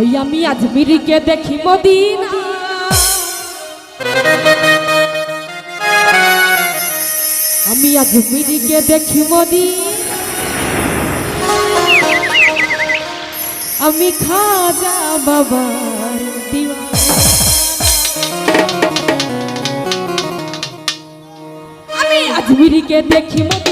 ওই আমি আজমিরিকে দেখি মদিনা। আমি আজমিরিকে দেখি মদিনা। আমি খাজা বাবার দিওয়ানা। আমি আজমিরিকে দেখি মদিনা।